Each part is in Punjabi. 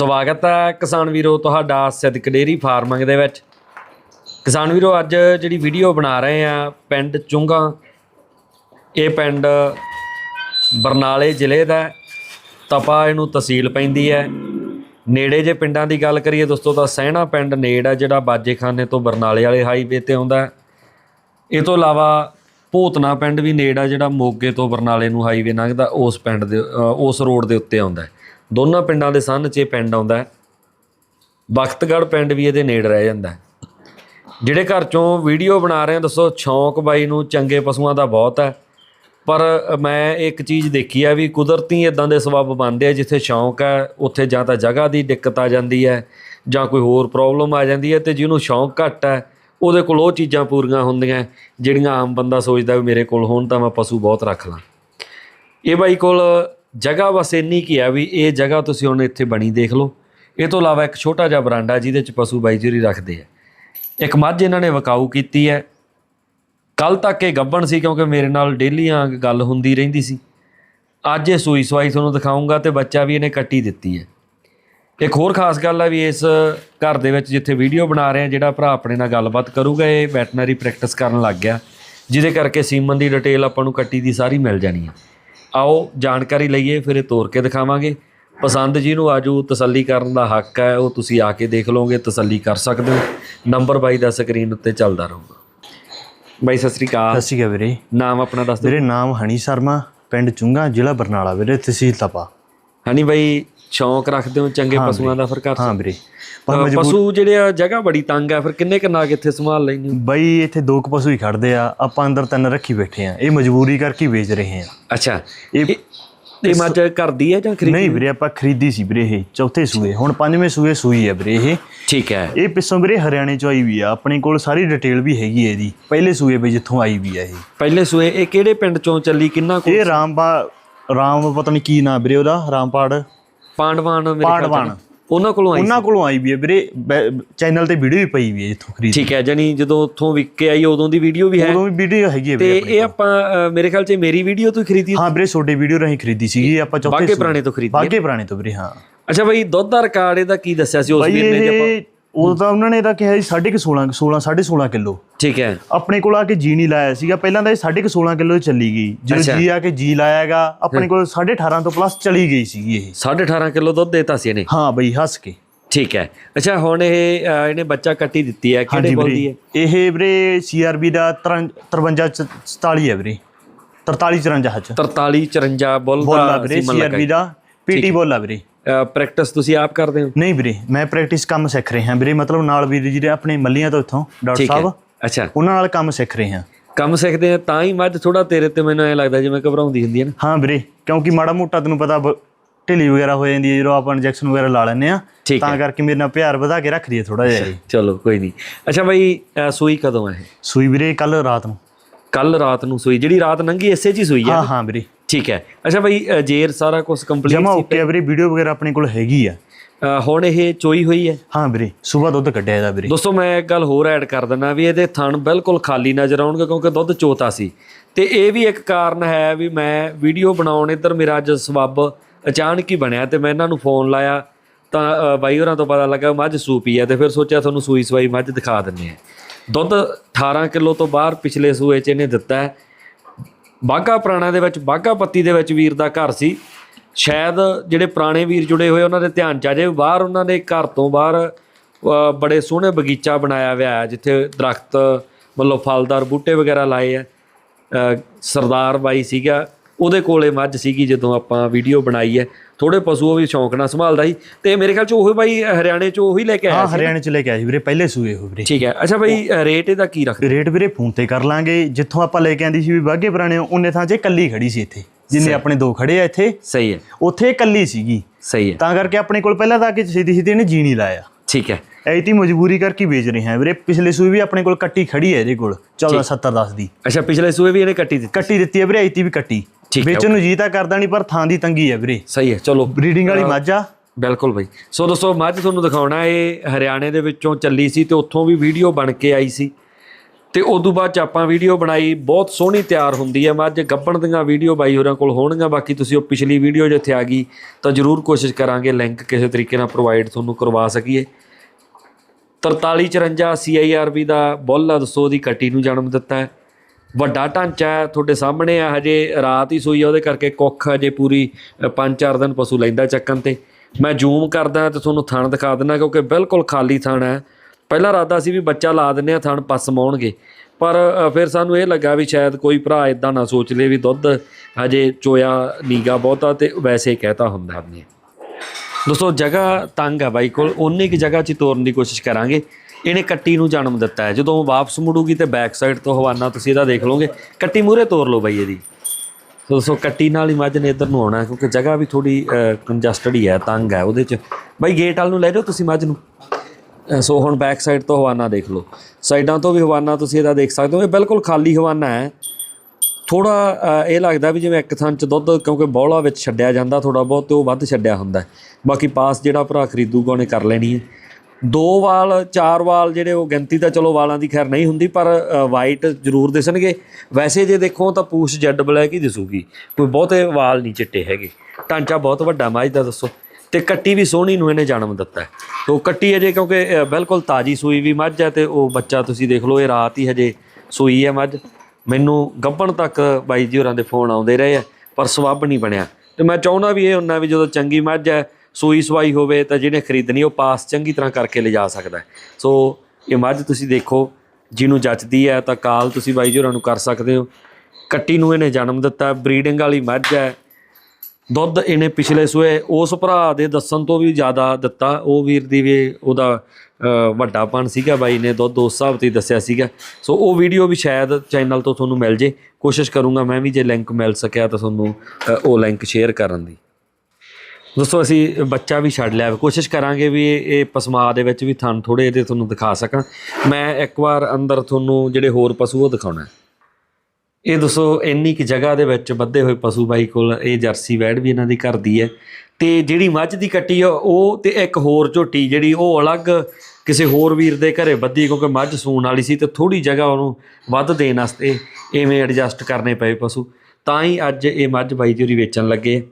ਸਵਾਗਤ ਹੈ ਕਿਸਾਨ ਵੀਰੋ ਤੁਹਾਡਾ ਸਿੱਧਕ ਡੇਰੀ ਫਾਰਮਿੰਗ ਦੇ ਵਿੱਚ। ਕਿਸਾਨ ਵੀਰੋ, ਅੱਜ ਜਿਹੜੀ ਵੀਡੀਓ ਬਣਾ ਰਹੇ ਆ ਪਿੰਡ ਚੁੰਗਾ, ਇਹ ਪਿੰਡ ਬਰਨਾਲੇ ਜ਼ਿਲ੍ਹੇ ਦਾ ਤਪਾ ਇਹਨੂੰ ਤਹਿਸੀਲ ਪੈਂਦੀ ਹੈ। ਨੇੜੇ ਜੇ ਪਿੰਡਾਂ ਦੀ ਗੱਲ ਕਰੀਏ ਦੋਸਤੋ, ਤਾਂ ਸਹਿਣਾ ਪਿੰਡ ਨੇੜ ਆ ਜਿਹੜਾ ਬਾਜੇਖਾਨੇ ਤੋਂ ਬਰਨਾਲੇ ਵਾਲੇ ਹਾਈਵੇ ਤੇ ਆਉਂਦਾ ਇਹ ਤੋਂ ਇਲਾਵਾ ਭੂਤਨਾ ਪਿੰਡ ਵੀ ਨੇੜ ਆ ਜਿਹੜਾ ਮੋਗੇ ਤੋਂ ਬਰਨਾਲੇ ਨੂੰ ਹਾਈਵੇ ਲੰਘਦਾ, ਉਸ ਪਿੰਡ ਦੇ ਉਸ ਰੋਡ ਦੇ ਉੱਤੇ ਆਉਂਦਾ ਹੈ। ਦੋਨਾਂ ਪਿੰਡਾਂ ਦੇ ਸੰਨ 'ਚ ਇਹ ਪਿੰਡ ਆਉਂਦਾ ਹੈ। ਬਖਤਗੜ੍ਹ ਪਿੰਡ ਵੀ ਇਹਦੇ ਨੇੜ ਰਹਿ ਜਾਂਦਾ ਜਿਹੜੇ ਘਰ ਚੋਂ ਵੀਡੀਓ ਬਣਾ ਰਹੇ ਆ ਦੱਸੋ, ਸ਼ੌਂਕ ਬਾਈ ਨੂੰ, ਚੰਗੇ ਪਸ਼ੂਆਂ ਦਾ ਬਹੁਤ ਹੈ। ਪਰ ਮੈਂ ਇੱਕ ਚੀਜ਼ ਦੇਖੀ ਆ ਵੀ ਕੁਦਰਤੀ ਇਦਾਂ ਦੇ ਸਬੱਬ ਬਣਦੇ ਆ ਜਿੱਥੇ ਸ਼ੌਂਕ ਹੈ, ਉੱਥੇ ਜਾਂ ਤਾਂ ਜਗ੍ਹਾ ਦੀ ਦਿੱਕਤ ਆ ਜਾਂਦੀ ਹੈ ਜਾਂ ਕੋਈ ਹੋਰ ਪ੍ਰੋਬਲਮ ਆ ਜਾਂਦੀ ਹੈ ਤੇ ਜਿਹਨੂੰ ਸ਼ੌਂਕ ਘੱਟ ਹੈ, ਉਹਦੇ ਕੋਲ ਉਹ ਚੀਜ਼ਾਂ ਪੂਰੀਆਂ ਹੁੰਦੀਆਂ ਜਿਹੜੀਆਂ ਆਮ ਬੰਦਾ ਸੋਚਦਾ ਵੀ ਮੇਰੇ ਕੋਲ ਹੋਣ ਤਾਂ ਮੈਂ ਪਸ਼ੂ ਬਹੁਤ ਰੱਖ ਲਾਂ। ਇਹ ਬਾਈ ਕੋਲ ਜਗ੍ਹਾ ਬਸ ਇੰਨੀ ਕੀ ਆ ਵੀ ਇਹ ਜਗ੍ਹਾ ਤੁਸੀਂ ਹੁਣ ਇੱਥੇ ਬਣੀ ਦੇਖ ਲਓ। ਇਹ ਤੋਂ ਇਲਾਵਾ ਇੱਕ ਛੋਟਾ ਜਿਹਾ ਬਰਾਂਡਾ ਜਿਹਦੇ ਚ ਪਸ਼ੂ ਬਾਈ ਰੱਖਦੇ ਆ। ਇੱਕ ਮੱਝ ਇਹਨਾਂ ਨੇ ਵਕਾਊ ਕੀਤੀ ਹੈ। ਕੱਲ ਤੱਕ ਇਹ ਗੱਬਣ ਸੀ ਕਿਉਂਕਿ ਮੇਰੇ ਨਾਲ ਡੇਲੀ ਆ ਗੱਲ ਹੁੰਦੀ ਰਹਿੰਦੀ ਸੀ। ਅੱਜ ਇਹ ਸੂਈ ਸਵਾਈ ਤੁਹਾਨੂੰ ਦਿਖਾਉਂਗਾ ਤੇ ਬੱਚਾ ਵੀ ਇਹਨੇ ਕੱਟੀ ਦਿੱਤੀ ਹੈ। ਇੱਕ ਹੋਰ ਖਾਸ ਗੱਲ ਹੈ ਵੀ ਇਸ ਘਰ ਦੇ ਵਿੱਚ ਜਿੱਥੇ ਵੀਡੀਓ ਬਣਾ ਰਹੇ ਆ, ਜਿਹੜਾ ਭਰਾ ਆਪਣੇ ਨਾਲ ਗੱਲਬਾਤ ਕਰੂਗਾ, ਇਹ ਵੈਟਰਨਰੀ ਪ੍ਰੈਕਟਿਸ ਕਰਨ ਲੱਗ ਗਿਆ। ਜਿਹਦੇ ਕਰਕੇ ਸੀਮਨ ਦੀ ਡਿਟੇਲ ਆਪਾਂ ਨੂੰ ਕੱਟੀ ਦੀ ਸਾਰੀ ਮਿਲ ਜਾਣੀ ਆ। ਆਓ ਜਾਣਕਾਰੀ ਲਈਏ ਫਿਰ ਇਹ ਤੋਰ ਕੇ ਦਿਖਾਵਾਂਗੇ। ਪਸੰਦ ਜਿਹਨੂੰ ਆਜੂ ਤਸੱਲੀ ਕਰਨ ਦਾ ਹੱਕ ਹੈ ਉਹ ਤੁਸੀਂ ਆ ਕੇ ਦੇਖ ਲਓਗੇ ਤਸੱਲੀ ਕਰ ਸਕਦੇ ਹੋ। ਨੰਬਰ ਬਾਈ ਦਾ ਸਕਰੀਨ ਉੱਤੇ ਚੱਲਦਾ ਰਹੂਗਾ। ਬਾਈ ਸਤਿ ਸ੍ਰੀ ਅਕਾਲ। ਸਤਿ ਸ਼੍ਰੀ ਅਕਾਲ ਵੀਰੇ। ਨਾਮ ਆਪਣਾ ਦੱਸ ਦਿਓ। ਵੀਰੇ ਨਾਮ ਹਣੀ ਸ਼ਰਮਾ ਪਿੰਡ ਚੁੰਗਾ ਜ਼ਿਲ੍ਹਾ ਬਰਨਾਲਾ ਵੀਰੇ ਤਹਿਸੀਲ ਤਪਾ। ਹਣੀ ਬਾਈ ਸ਼ੌਂਕ ਰੱਖਦੇ ਹੋ ਚੰਗੇ ਪਸ਼ੂਆਂ ਦਾ ਫਿਰ ਘਰ? ਹਾਂ ਵੀਰੇ। ਪਰ ਪਸ਼ੂ ਜਿਹੜੇ ਆ ਜਗ੍ਹਾ ਬੜੀ ਤੰਗ ਆ ਫਿਰ ਕਿੰਨੇ ਕਿੰਨਾ ਕਿੱਥੇ ਸੰਭਾਲ ਹੋ? ਬਈ ਇੱਥੇ ਦੋ ਕੁ ਪਸ਼ੂ ਹੀ ਖੜਦੇ ਆ ਆਪਾਂ ਅੰਦਰ ਤਿੰਨ ਰੱਖੀ ਬੈਠੇ ਆ। ਇਹ ਮਜਬੂਰੀ ਕਰਕੇ ਹੀ ਵੇਚ ਰਹੇ ਆ। ਅੱਛਾ। ਇਹ ਇਹ ਮੱਝ ਘਰ ਦੀ ਹੈ ਜਾਂ ਖਰੀਦੀ ਨਹੀਂ ਵੀਰੇ ਆਪਾਂ ਖਰੀਦੀ ਸੀ ਵੀਰੇ ਇਹ ਚੌਥੇ ਸੂਏ। ਹੁਣ ਪੰਜਵੇਂ ਸੂਏ ਸੂਈ ਆ ਵੀਰੇ ਇਹ। ਠੀਕ ਹੈ। ਇਹ ਪਿੱਛੋਂ ਵੀਰੇ ਹਰਿਆਣੇ ਚੋਂ ਆਈ ਵੀ ਆ। ਆਪਣੇ ਕੋਲ ਸਾਰੀ ਡਿਟੇਲ ਵੀ ਹੈਗੀ ਹੈ ਇਹਦੀ। ਪਹਿਲੇ ਸੂਏ ਬਈ ਜਿੱਥੋਂ ਆਈ ਵੀ ਆ ਇਹ। ਪਹਿਲੇ ਸੂਏ ਇਹ ਕਿਹੜੇ ਪਿੰਡ ਚੋਂ ਚੱਲੀ ਕਿੰਨਾ ਕੁ? ਇਹ ਰਾਮਪਾ ਰਾਮ ਪਤਾ ਨਹੀਂ ਕੀ ਨਾਮ ਵੀਰੇ ਉਹਦਾ ਰਾਮਪਾੜ। ਪਾਂਡਵਾਨ ਮੇਰੇ ਪਾਂਡਵਾਨ। ਉਹਨਾਂ ਕੋਲੋਂ ਆਈ ਉਹਨਾਂ ਕੋਲੋਂ ਆਈ ਵੀ ਹੈ ਵੀਰੇ। ਚੈਨਲ ਤੇ ਵੀਡੀਓ ਵੀ ਪਈ ਵੀ ਹੈ ਜਿੱਥੋਂ ਖਰੀਦੀ ਠੀਕ ਹੈ ਜਾਨੀ ਜਦੋਂ ਉੱਥੋਂ ਵਿਕ ਕੇ ਆਈ ਉਦੋਂ ਦੀ ਵੀਡੀਓ ਵੀ ਹੈ। ਉਦੋਂ ਵੀ ਵੀਡੀਓ ਹੈਗੀ ਹੈ ਤੇ ਵੀਰੇ ਇਹ ਆਪਾਂ ਮੇਰੇ ਖਿਆਲ ਚ ਮੇਰੀ ਵੀਡੀਓ ਤੋਂ ਖਰੀਦੀ ਹਾਂ ਵੀਰੇ ਛੋਟੇ ਵੀਡੀਓ ਰਾਹੀਂ ਖਰੀਦੀ ਸੀਗੀ ਆਪਾਂ ਚੌਥੇ ਬਾਗੇ ਪੁਰਾਣੇ ਤੋਂ ਖਰੀਦੀ ਬਾਗੇ ਪੁਰਾਣੇ ਤੋਂ ਵੀਰੇ ਹਾਂ। ਅੱਛਾ ਬਾਈ ਦੁੱਧ ਦਾ ਰਿਕਾਰਡ ਇਹਦਾ ਕੀ ਦੱਸਿਆ ਸੀ ਉਸ ਭਾਈ ਵੀਰ ਨੇ ਜੇ ਆਪਾਂ ਉਦੋਂ ਤਾਂ ਉਹਨਾਂ ਨੇ ਇਹਦਾ ਕਿਹਾ ਸੀ 16 16 16 16.5 ਕਿਲੋ। ਠੀਕ ਹੈ। ਆਪਣੇ ਕੋਲ ਆ ਕੇ ਜੀ ਨਹੀਂ ਲਾਇਆ ਸੀਗਾ। ਪਹਿਲਾਂ ਤਾਂ ਇਹ 16 ਕਿਲੋ ਚੱਲੀ ਗਈ। ਜਦੋਂ। ਜੀ ਆ ਕੇ ਜੀ ਲਾਇਆਗਾ ਆਪਣੇ ਕੋਲ 18.5 ਤੋਂ ਪਲੱਸ ਚਲੀ ਗਈ ਸੀਗੀ ਇਹ। 18.5 ਕਿਲੋ ਦੁੱਧ ਦੇਤਾ ਸੀ ਇਹਨੇ? ਹਾਂ ਬਈ ਹੱਸ ਕੇ। ਠੀਕ ਹੈ। ਅੱਛਾ ਹੁਣ ਇਹ ਇਹਨੇ ਬੱਚਾ ਕੱਟੀ ਦਿੱਤੀ ਹੈ। ਕਿਹੜੇ ਬੋਲਦੀ ਹੈ? ਇਹ ਵੀਰੇ ਸੀਆਰਬੀ ਦਾ 53 47 ਹੈ ਵੀਰੇ। 43 54 ਹੱਚ 43 54 ਬੁੱਲ ਬੋਲਾ ਦਾ। ਸੀਆਰਬੀ ਦਾ ਪੀਟੀ ਬੋਲਾ ਵੀਰੇ ਪ੍ਰੈਕਟਿਸ ਤੁਸੀਂ ਆਪ ਕਰਦੇ ਹੋ? ਨਹੀਂ ਵੀਰੇ ਮੈਂ ਪ੍ਰੈਕਟਿਸ ਕੰਮ ਸਿੱਖ ਰਿਹਾ ਵੀਰੇ ਮਤਲਬ ਨਾਲ ਵੀਰੇ ਜਿਹੜੇ ਆਪਣੇ ਮੱਲੀਆਂ ਤੋਂ ਇੱਥੋਂ ਡਾਕਟਰ ਸਾਹਿਬ ਅੱਛਾ। ਉਹਨਾਂ ਨਾਲ ਕੰਮ ਸਿੱਖ ਰਹੇ ਹਾਂ। ਕੰਮ ਸਿੱਖਦੇ ਆ ਤਾਂ ਹੀ ਮੱਝ ਥੋੜਾ ਤੇਰੇ ਤੇ ਮੈਨੂੰ ਐ ਲੱਗਦਾ ਜਿਵੇਂ ਘਬਰਾਉਂਦੀ ਹੁੰਦੀ ਹੈ ਨਾ। ਹਾਂ ਵੀਰੇ ਕਿਉਂਕਿ ਮਾੜਾ ਮੋਟਾ ਤੈਨੂੰ ਪਤਾ ਢਿੱਲੀ ਵਗੈਰਾ ਹੋ ਜਾਂਦੀ ਹੈ ਜਦੋਂ ਆਪਾਂ ਇੰਜੈਕਸ਼ਨ ਵਗੈਰਾ ਲਾ ਲੈਂਦੇ ਆ ਤਾਂ ਕਰਕੇ ਮੇਰੇ ਨਾਲ ਪਿਆਰ ਵਧਾ ਕੇ ਰੱਖਦੀ ਹੈ ਥੋੜਾ ਜਿਹਾ ਚਲੋ ਕੋਈ ਨਹੀਂ। ਅੱਛਾ ਬਾਈ ਸੂਈ ਕਦੋਂ ਹੈ ਸੂਈ ਵੀਰੇ ਕੱਲ ਰਾਤ ਨੂੰ। ਕੱਲ ਰਾਤ ਨੂੰ ਸੂਈ ਜਿਹੜੀ ਰਾਤ ਲੰਘੀ ਇਸੇ 'ਚ ਹੀ ਸੂਈ ਹੈ ਹਾਂ ਹਾਂ ਵੀਰੇ। ਠੀਕ ਹੈ। ਅੱਛਾ ਅ, ਜੇਰ ਸਾਰਾ ਕੁਝ ਕੰਪਲੀਟ ਜਮਾ ਓਕੇ ਵੀਰੇ ਵੀਡੀਓ ਵਗੈਰਾ ਆਪਣੇ ਕੋਲ ਹੈਗੀ ਆ। ਹੁਣ ਇਹ ਚੋਈ ਹੋਈ ਹੈ? ਹਾਂ ਵੀਰੇ ਸਵੇਰ ਦੁੱਧ ਕੱਢਿਆ ਇਹਦਾ ਵੀਰੇ। ਦੋਸਤੋ ਮੈਂ ਇੱਕ ਗੱਲ ਹੋਰ ਐਡ ਕਰ ਦਿੰਦਾ ਵੀ ਇਹਦੇ ਥਣ ਬਿਲਕੁਲ ਖਾਲੀ ਨਜ਼ਰ ਆਉਣਗੇ ਕਿਉਂਕਿ ਦੁੱਧ ਚੋਤਾ ਸੀ। ਤੇ ਇਹ ਵੀ ਇੱਕ ਕਾਰਨ ਹੈ ਵੀ ਮੈਂ ਵੀਡੀਓ ਬਣਾਉਣ ਇੱਧਰ ਮੇਰਾ ਅੱਜ ਸਬੱਬ ਅਚਾਨਕ ਹੀ ਬਣਿਆ ਤੇ ਮੈਂ ਇਹਨਾਂ ਨੂੰ ਫੋਨ ਲਾਇਆ ਤਾਂ ਬਾਈ ਹੋਰਾਂ ਤੋਂ ਪਤਾ ਲੱਗਾ ਮੱਝ ਸੂਪੀ ਹੈ ਤੇ ਫਿਰ ਸੋਚਿਆ ਤੁਹਾਨੂੰ ਸੂਈ ਸਵਾਈ ਮੱਝ ਦਿਖਾ ਦਿੰਨੇ ਆ। ਦੁੱਧ 18 ਕਿਲੋ ਤੋਂ ਬਾਹਰ ਪਿਛਲੇ ਸੂਏ 'ਚ ਇਹਨੇ ਦਿੱਤਾ ਹੈ। ਬਾਗਾ ਪੁਰਾਣਾ ਦੇ ਵਿੱਚ ਬਾਗਾ ਪੱਤੀ ਦੇ ਵਿੱਚ ਵੀਰ ਦਾ ਘਰ ਸੀ। ਸ਼ਾਇਦ ਜਿਹੜੇ ਪੁਰਾਣੇ ਵੀਰ ਜੁੜੇ ਹੋਏ ਉਹਨਾਂ ਦੇ ਧਿਆਨ ਚ ਆ ਜਾਏ ਬਾਹਰ ਉਹਨਾਂ ਦੇ ਘਰ ਤੋਂ ਬਾਹਰ ਬੜੇ ਸੋਹਣੇ ਬਗੀਚਾ ਬਣਾਇਆ ਹੋਇਆ ਹੈ, ਜਿੱਥੇ ਦਰਖਤ, ਮਤਲਬ ਫਲਦਾਰ ਬੂਟੇ ਵਗੈਰਾ ਲਾਏ ਆ ਸਰਦਾਰ ਬਾਈ ਸੀਗਾ। ਉਹਦੇ ਕੋਲੇ ਮੱਝ ਸੀਗੀ ਜਦੋਂ ਆਪਾਂ ਵੀਡੀਓ ਬਣਾਈ ਹੈ। ਥੋੜੇ ਪਸ਼ੂ ਉਹ ਵੀ ਸ਼ੌਂਕ ਨਾਲ ਸੰਭਾਲਦਾ ਸੀ। ਤੇ ਮੇਰੇ ਖਿਆਲ ਚ ਉਹੀ ਬਾਈ ਹਰਿਆਣੇ ਚ ਉਹੀ ਲੈ ਕੇ ਆਇਆ ਹਾਂ ਸੀ ਹਰਿਆਣੇ ਚ ਲੈ ਕੇ ਆਏ ਸੀ ਵੀਰੇ ਪਹਿਲੇ ਸੂਏ ਹੋ ਵੀਰੇ। ਠੀਕ ਹੈ। ਅੱਛਾ ਬਾਈ ਰੇਟ ਇਹਦਾ ਕੀ ਰੱਖਦੇ? ਰੇਟ ਵੀਰੇ ਫੋਨ ਤੇ ਕਰ ਲਾਂਗੇ। ਜਿੱਥੋਂ ਆਪਾਂ ਲੈ ਕੇ ਆਂਦੀ ਸੀ ਵੀ ਬਾਗੇ ਪੁਰਾਣੇ ਉਹਨੇ ਥਾਂ 'ਚ ਇਹ ਕੱਲੀ ਖੜੀ ਸੀ ਇੱਥੇ। ਜਿੰਨੇ ਆਪਣੇ ਦੋ ਖੜੇ ਆ ਇੱਥੇ ਸਹੀ ਹੈ। ਉੱਥੇ ਇਹ ਕੱਲੀ ਸੀਗੀ। ਸਹੀ ਹੈ। ਤਾਂ ਕਰਕੇ ਆਪਣੇ ਕੋਲ ਪਹਿਲਾਂ ਤਾਂ ਕੇ ਸਿੱਧੀ ਸਿੱਧੀ ਇਹਨੇ ਜੀ ਨਹੀਂ ਲਾਇਆ। ਠੀਕ ਹੈ। ਐਤੀ ਮਜਬੂਰੀ ਕਰਕੇ ਵੇਚ ਰਹੇ ਹਾਂ ਵੀਰੇ। ਪਿਛਲੇ ਸੂਈ ਵੀ ਆਪਣੇ ਕੋਲ ਕੱਟੀ ਖੜੀ ਹੈ ਇਹਦੇ ਕੋਲ। 14 70 10 ਦੀ। ਅੱਛਾ ਪਿਛਲੇ ਸੂਏ ਵੀ ਇਹਨੇ ਕੱਟੀ ਦਿੱਤੀ ਕੱਟੀ ਦਿੱਤੀ ਹੈ ਵੀਰੇ ਐਤੀ ਵੀ ਕੱਟੀ। ਠੀਕ ਹੈ, ਵੇਚਣ ਨੂੰ ਜੀ ਤਾਂ ਕਰਦਾ ਨਹੀਂ ਪਰ ਥਾਂ ਦੀ ਤੰਗੀ ਹੈ ਵੀਰੇ। ਸਹੀ ਹੈ ਚਲੋ। ਬਰੀਡਿੰਗ ਵਾਲੀ ਮੱਝ ਆ। ਬਿਲਕੁਲ ਬਾਈ। ਸੋ ਦੋਸਤੋ ਮੱਝ ਤੁਹਾਨੂੰ ਦਿਖਾਉਣਾ ਇਹ ਹਰਿਆਣੇ ਦੇ ਵਿੱਚੋਂ ਚੱਲੀ ਸੀ ਤੇ ਉੱਥੋਂ ਵੀ ਵੀਡੀਓ ਬਣ ਕੇ ਆਈ ਸੀ। ਤੇ ਉਦੋਂ ਬਾਅਦ ਚ ਆਪਾਂ ਵੀਡੀਓ ਬਣਾਈ ਬਹੁਤ ਸੋਹਣੀ ਤਿਆਰ ਹੁੰਦੀ ਹੈ ਮੱਝ ਗੱਬਣ ਦੀਆਂ ਵੀਡੀਓ ਬਾਈ ਹੋਰਾਂ ਕੋਲ ਹੋਣਗੀਆਂ ਬਾਕੀ ਤੁਸੀਂ ਉਹ ਪਿਛਲੀ ਵੀਡੀਓ ਜਿੱਥੇ ਆ ਗਈ ਤਾਂ ਜਰੂਰ ਕੋਸ਼ਿਸ਼ ਕਰਾਂਗੇ ਲਿੰਕ ਕਿਸੇ ਤਰੀਕੇ ਨਾਲ ਪ੍ਰੋਵਾਈਡ ਤੁਹਾਨੂੰ ਕਰਵਾ ਸਕੀਏ। 4354 CIRB ਦਾ ਬੁੱਲ ਦੱਸੋ ਉਹਦੀ ਕੱਟੀ ਨੂੰ ਜਨਮ ਦਿੱਤਾ ਹੈ। ਵੱਡਾ ਢਾਂਚਾ ਹੈ ਤੁਹਾਡੇ ਸਾਹਮਣੇ ਆ, ਹਜੇ ਰਾਤ ਹੀ ਸੂਈ ਆ, ਉਹਦੇ ਕਰਕੇ ਕੁੱਖ ਹਜੇ ਪੂਰੀ 5-4 ਦਿਨ ਪਸ਼ੂ ਲੈਂਦਾ ਚੱਕਣ ਤੇ। ਮੈਂ ਜ਼ੂਮ ਕਰਦਾ ਤੇ ਤੁਹਾਨੂੰ ਥਣ ਦਿਖਾ ਦਿੰਦਾ, ਕਿਉਂਕਿ ਬਿਲਕੁਲ ਖਾਲੀ ਥਣ ਹੈ। ਪਹਿਲਾਂ ਇਰਾਦਾ ਸੀ ਵੀ ਬੱਚਾ ਲਾ ਦਿੰਨੇ ਆ, ਥਣ ਪਸਮਾਉਣਗੇ ਪਰ ਫਿਰ ਸਾਨੂੰ ਇਹ ਲੱਗਾ ਵੀ ਸ਼ਾਇਦ ਕੋਈ ਭਰਾ ਇਦਾਂ ਨਾ ਸੋਚ ਲੇ ਵੀ ਦੁੱਧ ਹਜੇ ਚੋਇਆ ਨੀਗਾ ਬਹੁਤਾ ਤੇ ਵੈਸੇ ਹੀ ਕਹਿਤਾ ਹੁੰਦਾ ਆਪਣੇ ਦੋਸਤੋ, ਜਗ੍ਹਾ ਤੰਗ ਹੈ ਬਾਈ ਕੋਲ ਉਨੀ ਕੀ ਜਗ੍ਹਾ 'ਚ ਤੋਰਨ ਦੀ ਕੋਸ਼ਿਸ਼ ਕਰਾਂਗੇ। ਇਹਨੇ ਕੱਟੀ ਨੂੰ ਜਨਮ ਦਿੱਤਾ ਹੈ। ਜਦੋਂ ਵਾਪਸ ਮੁੜੂਗੀ ਤੇ ਬੈਕ ਸਾਈਡ ਤੋਂ ਹਵਾਨਾ ਤੁਸੀਂ ਇਹਦਾ ਦੇਖ ਲਓਗੇ। ਕੱਟੀ ਮੂਰੇ ਤੋਰ ਲਓ ਬਾਈ ਇਹਦੀ। ਸੋ ਸੋ ਕੱਟੀ ਨਾਲ ਹੀ ਮੱਝ ਨੇ ਇੱਧਰ ਨੂੰ ਆਉਣਾ ਕਿਉਂਕਿ ਜਗ੍ਹਾ ਵੀ ਥੋੜੀ ਕੰਜਸਟਡ ਹੀ ਹੈ, ਤੰਗ ਹੈ ਉਹਦੇ 'ਚ। ਬਾਈ ਗੇਟ ਵਾਲ ਨੂੰ ਲੈ ਜਾਓ ਤੁਸੀਂ ਮੱਝ ਨੂੰ। ਸੋ ਹੁਣ ਬੈਕ ਸਾਈਡ ਤੋਂ ਹਵਾਨਾ ਦੇਖ ਲਓ। ਸਾਈਡਾਂ ਤੋਂ ਵੀ ਹਵਾਨਾ ਤੁਸੀਂ ਇਹਦਾ ਦੇਖ ਸਕਦੇ ਹੋ। ਇਹ ਬਿਲਕੁਲ ਖਾਲੀ ਹਵਾਨਾ ਹੈ। ਥੋੜਾ ਇਹ ਲੱਗਦਾ ਵੀ ਜਿਵੇਂ ਇੱਕ ਥਾਂ ਚ ਦੁੱਧ, ਕਿਉਂਕਿ ਬੌਲਾ ਵਿੱਚ ਛੱਡਿਆ ਜਾਂਦਾ ਥੋੜਾ ਬਹੁਤ, ਤੇ ਉਹ ਵੱਧ ਛੱਡਿਆ ਹੁੰਦਾ ਬਾਕੀ ਪਾਸ ਜਿਹੜਾ ਭਰਾ ਖਰੀਦੂਗਾ ਉਹਨੇ ਕਰ ਲੈਣੀ ਹੈ। ਦੋ ਵਾਲ, ਚਾਰ ਵਾਲ ਜਿਹੜੇ ਉਹ ਗਿਣਤੀ ਤਾਂ ਚਲੋ ਵਾਲਾਂ ਦੀ ਖੈਰ ਨਹੀਂ ਹੁੰਦੀ, ਪਰ ਵਾਈਟ ਜ਼ਰੂਰ ਦਿਸਣਗੇ। ਵੈਸੇ ਜੇ ਦੇਖੋ ਤਾਂ ਪੂਛ ਜੈਡ ਬਲੈਕ ਹੀ ਦਿਸੂਗੀ। ਕੋਈ ਬਹੁਤੇ ਵਾਲ ਨਹੀਂ ਚਿੱਟੇ ਹੈਗੇ। ਢਾਂਚਾ ਬਹੁਤ ਵੱਡਾ ਮੱਝ ਦਾ ਦੱਸੋ। ਤੇ ਕੱਟੀ ਵੀ ਸੋਹਣੀ ਨੂੰ ਇਹਨੇ ਜਨਮ ਦਿੱਤਾ। ਹੈ ਤੋ ਕੱਟੀ ਅਜੇ ਕਿਉਂਕਿ ਬਿਲਕੁਲ ਤਾਜੀ ਸੂਈ ਵੀ ਮੱਝ ਹੈ ਤੇ ਉਹ ਬੱਚਾ ਤੁਸੀਂ ਦੇਖ ਲਓ, ਇਹ ਰਾਤ ਹੀ ਹਜੇ ਸੂਈ ਹੈ ਮੱਝ। ਮੈਨੂੰ ਗੱਭਣ ਤੱਕ ਬਾਈ ਜੀ ਹੋਰਾਂ ਦੇ ਫੋਨ ਆਉਂਦੇ ਰਹੇ ਆ, ਪਰ ਸਵੱਬ ਨਹੀਂ ਬਣਿਆ। ਤੇ ਮੈਂ ਚਾਹੁੰਦਾ ਵੀ ਇਹ ਹੁੰਦਾ ਵੀ ਜਦੋਂ ਚੰਗੀ ਮੱਝ ਹੈ ਸੂਈ ਸਵਾਈ ਹੋਵੇ ਤਾਂ ਜਿਹਨੇ ਖਰੀਦਣੀ ਉਹ ਪਾਸ ਚੰਗੀ ਤਰ੍ਹਾਂ ਕਰਕੇ ਲਿਜਾ ਸਕਦਾ ਸੋ ਇਹ ਮੱਝ ਤੁਸੀਂ ਦੇਖੋ ਜਿਹਨੂੰ ਜੱਚਦੀ ਹੈ ਤਾਂ ਕਾਲ ਤੁਸੀਂ ਬਾਈ ਜੀ ਹੋਰਾਂ ਨੂੰ ਕਰ ਸਕਦੇ ਹੋ। ਕੱਟੀ ਨੂੰ ਇਹਨੇ ਜਨਮ ਦਿੱਤਾ ਬਰੀਡਿੰਗ ਵਾਲੀ ਮੱਝ ਹੈ। ਦੁੱਧ ਇਹਨੇ ਪਿਛਲੇ ਸੂਏ ਉਸ ਭਰਾ ਦੇ ਦੱਸਣ ਤੋਂ ਵੀ ਜ਼ਿਆਦਾ ਦਿੱਤਾ। ਉਹ ਵੀਰ ਦੀ ਵੀ ਉਹਦਾ ਅ, ਵੱਡਾਪਨ ਸੀਗਾ ਬਾਈ ਨੇ ਦੁੱਧ ਉਸ ਹਿਸਾਬ ਤੇ ਦੱਸਿਆ ਸੀਗਾ। ਸੋ ਉਹ ਵੀਡੀਓ ਵੀ ਸ਼ਾਇਦ ਚੈਨਲ ਤੋਂ ਤੁਹਾਨੂੰ ਮਿਲ ਜੇ। ਕੋਸ਼ਿਸ਼ ਕਰੂੰਗਾ ਮੈਂ ਵੀ ਜੇ ਲਿੰਕ ਮਿਲ ਸਕਿਆ ਤਾਂ ਤੁਹਾਨੂੰ ਉਹ ਲਿੰਕ ਸ਼ੇਅਰ ਕਰਨ ਦੀ। ਦੋਸਤੋ, ਅਸੀਂ ਬੱਚਾ ਵੀ ਛੱਡ ਲਿਆ। ਕੋਸ਼ਿਸ਼ ਕਰਾਂਗੇ ਵੀ ਇਹ ਇਹ ਪਸਮਾ ਦੇ ਵਿੱਚ ਵੀ ਥਣ ਥੋੜੇ ਇਹਦੇ ਤੁਹਾਨੂੰ ਦਿਖਾ ਸਕਾਂ। ਮੈਂ ਇੱਕ ਵਾਰ ਅੰਦਰ ਤੁਹਾਨੂੰ ਜਿਹੜੇ ਹੋਰ ਪਸ਼ੂ ਉਹ ਦਿਖਾਉਣਾ ਇਹ ਦੱਸੋ ਇੰਨੀ ਕਿ ਜਗ੍ਹਾ ਦੇ ਵਿੱਚ ਬੱਧੇ ਹੋਏ ਪਸ਼ੂ ਬਾਈ ਕੋਲ, ਇਹ ਜਰਸੀ ਵੈੜ ਵੀ ਇਹਨਾਂ ਦੀ ਘਰ ਦੀ ਹੈ। ਤੇ ਜਿਹੜੀ ਮੱਝ ਦੀ ਕੱਟੀ ਆ, ਉਹ ਤੇ ਇੱਕ ਹੋਰ ਝੋਟੀ ਜਿਹੜੀ, ਉਹ ਅਲੱਗ ਕਿਸੇ ਹੋਰ ਵੀਰ ਦੇ ਘਰੇ ਵੱਧੀ, ਕਿਉਂਕਿ ਮੱਝ ਸੂਣ ਵਾਲੀ ਸੀ ਤੇ ਥੋੜੀ ਜਗ੍ਹਾ ਉਹਨੂੰ ਵੱਧ ਦੇਣ ਵਾਸਤੇ ਐਵੇਂ ਐਡਜਸਟ ਕਰਨੇ ਪਏ ਪਸ਼ੂ। ਤਾਂ ਹੀ ਅੱਜ ਇਹ ਮੱਝ ਬਾਈ ਜੀ ਵੇਚਣ ਲੱਗੇ।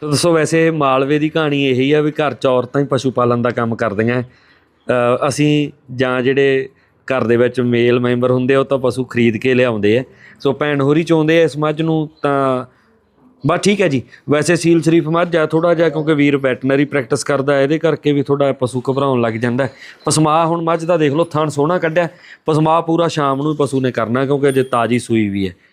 ਤਾਂ ਦੱਸੋ ਵੈਸੇ ਮਾਲਵੇ ਦੀ ਕਹਾਣੀ ਇਹੀ ਆ ਵੀ ਘਰ ਚ ਔਰਤਾਂ ਹੀ ਪਸ਼ੂ ਪਾਲਣ ਦਾ ਕੰਮ ਕਰਦੀਆਂ। ਅ, ਅਸੀਂ ਜਾਂ ਜਿਹੜੇ ਘਰ ਦੇ ਵਿੱਚ ਮੇਲ ਮੈਂਬਰ ਹੁੰਦੇ ਆ ਉਹ ਤਾਂ ਪਸ਼ੂ ਖਰੀਦ ਕੇ ਲਿਆਉਂਦੇ ਆ। ਸੋ ਭੈਣ ਹੋਰੀ ਚਾਹੁੰਦੇ ਆ ਇਸ ਮੱਝ ਨੂੰ ਤਾਂ ਬਸ ਠੀਕ ਹੈ ਜੀ। ਵੈਸੇ ਸੀਲ ਸ਼ਰੀਫ ਮੱਝ ਆ ਥੋੜਾ ਜਿਹਾ ਕਿਉਂਕਿ ਵੀਰ ਵੈਟਰਨਰੀ ਪ੍ਰੈਕਟਿਸ ਕਰਦਾ ਹੈ, ਇਹਦੇ ਕਰਕੇ ਵੀ ਥੋੜਾ ਪਸ਼ੂ ਘਬਰਾਉਣ ਲੱਗ ਜਾਂਦਾ ਹੈ। ਪਸਮਾ ਹੁਣ ਮੱਝ ਦਾ ਦੇਖ ਲਓ ਥਣ ਸੋਹਣਾ ਕੱਢਿਆ। ਪਸਮਾ ਪੂਰਾ ਸ਼ਾਮ ਨੂੰ ਹੀ ਪਸ਼ੂ ਨੇ ਕਰਨਾ ਕਿਉਂਕਿ ਅਜੇ ਤਾਜੀ ਸੂਈ ਵੀ ਹੈ।